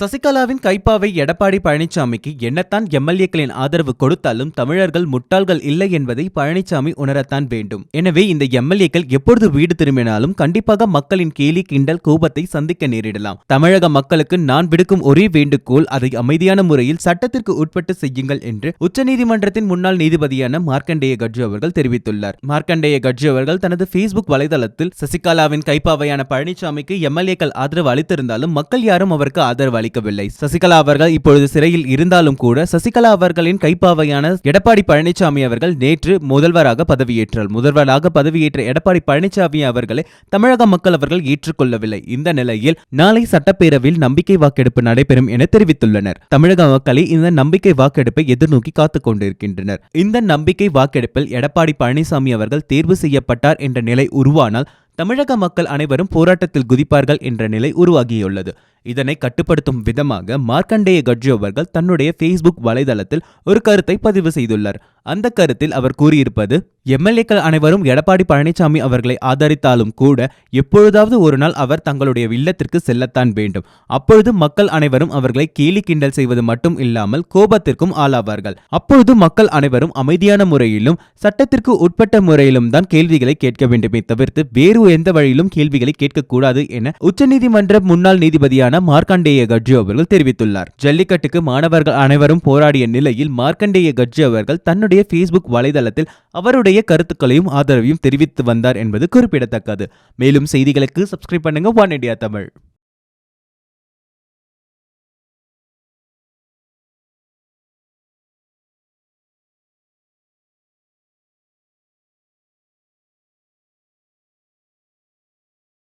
சசிகலாவின் கைப்பாவை எடப்பாடி பழனிசாமிக்கு என்னத்தான் எம்எல்ஏக்களின் ஆதரவு கொடுத்தாலும் தமிழர்கள் முட்டாள்கள் இல்லை என்பதை பழனிசாமி உணரத்தான் வேண்டும். எனவே இந்த எம்எல்ஏக்கள் எப்பொழுது வீடு திரும்பினாலும் கண்டிப்பாக மக்களின் கேலி கிண்டல் கோபத்தை சந்திக்க நேரிடலாம். தமிழக மக்களுக்கு நான் விடுக்கும் ஒரே வேண்டுகோள் அதை அமைதியான முறையில் சட்டத்திற்கு உட்பட்டு செய்யுங்கள் என்று உச்சநீதிமன்றத்தின் முன்னாள் நீதிபதியான மார்க்கண்டேய கட்ஜு அவர்கள் தெரிவித்துள்ளார். மார்க்கண்டேய கட்ஜு அவர்கள் தனது ஃபேஸ்புக் வலைதளத்தில் சசிகலாவின் கைப்பாவையான பழனிசாமிக்கு எம்எல்ஏக்கள் ஆதரவு அளித்திருந்தாலும் மக்கள் யாரும் அவருக்கு ஆதரவு அளிக்கவில்லை. சசிகலா அவர்கள் இப்பொழுது சிறையில் இருந்தாலும் கூட சசிகலா அவர்களின் கைப்பாவையான எடப்பாடி பழனிசாமி அவர்கள் நேற்று முதல்வராக பதவியேற்றார். முதல்வராக பதவியேற்ற எடப்பாடி பழனிசாமி அவர்களை தமிழக மக்கள் அவர்கள் ஏற்றுக்கொள்ளவில்லை. இந்த நிலையில் நாளை சட்டப்பேரவையில் நம்பிக்கை வாக்கெடுப்பு நடைபெறும் என தெரிவித்துள்ளனர். தமிழக மக்களை இந்த நம்பிக்கை வாக்கெடுப்பை எதிர்நோக்கி காத்துக் கொண்டிருக்கின்றனர். இந்த நம்பிக்கை வாக்கெடுப்பில் எடப்பாடி பழனிசாமி அவர்கள் தேர்வு செய்யப்பட்டார் என்ற நிலை உருவானால் தமிழக மக்கள் அனைவரும் போராட்டத்தில் குதிப்பார்கள் என்ற நிலை உருவாகியுள்ளது. இதனை கட்டுப்படுத்தும் விதமாக மார்க்கண்டேய கட்ஜி அவர்கள் தன்னுடைய ஃபேஸ்புக் வலைதளத்தில் ஒரு கருத்தை பதிவு செய்துள்ளார். அந்த கருத்தில் அவர் கூறியிருப்பது எம்எல்ஏக்கள் அனைவரும் எடப்பாடி பழனிசாமி அவர்களை ஆதரித்தாலும் கூட எப்பொழுதாவது ஒரு நாள் அவர் தங்களுடைய இல்லத்திற்கு செல்லத்தான் வேண்டும். அப்பொழுது மக்கள் அனைவரும் அவர்களை கேலி கிண்டல் செய்வது மட்டும் இல்லாமல் கோபத்திற்கும் ஆளாவார்கள். அப்பொழுது மக்கள் அனைவரும் அமைதியான முறையிலும் சட்டத்திற்கு உட்பட்ட முறையிலும் தான் கேள்விகளை கேட்க வேண்டுமே தவிர்த்து வேறு எந்த வழியிலும் கேள்விகளை கேட்கக்கூடாது என உச்சநீதிமன்ற முன்னாள் நீதிபதியான மார்க்கண்டேய கட்ஜி அவர்கள் தெரிவித்துள்ளார். ஜல்லிக்கட்டுக்கு மாணவர்கள் அனைவரும் போராடிய நிலையில் மார்க்கண்டேய கட்ஜி அவர்கள் தன்னுடைய ஃபேஸ்புக் வலைதளத்தில் அவருடைய கருத்துக்களையும் ஆதரவையும் தெரிவித்து வந்தார் என்பது குறிப்பிடத்தக்கது. மேலும் செய்திகளுக்கு சப்ஸ்கிரைப் பண்ணுங்க ஒன் இண்டியா தமிழ்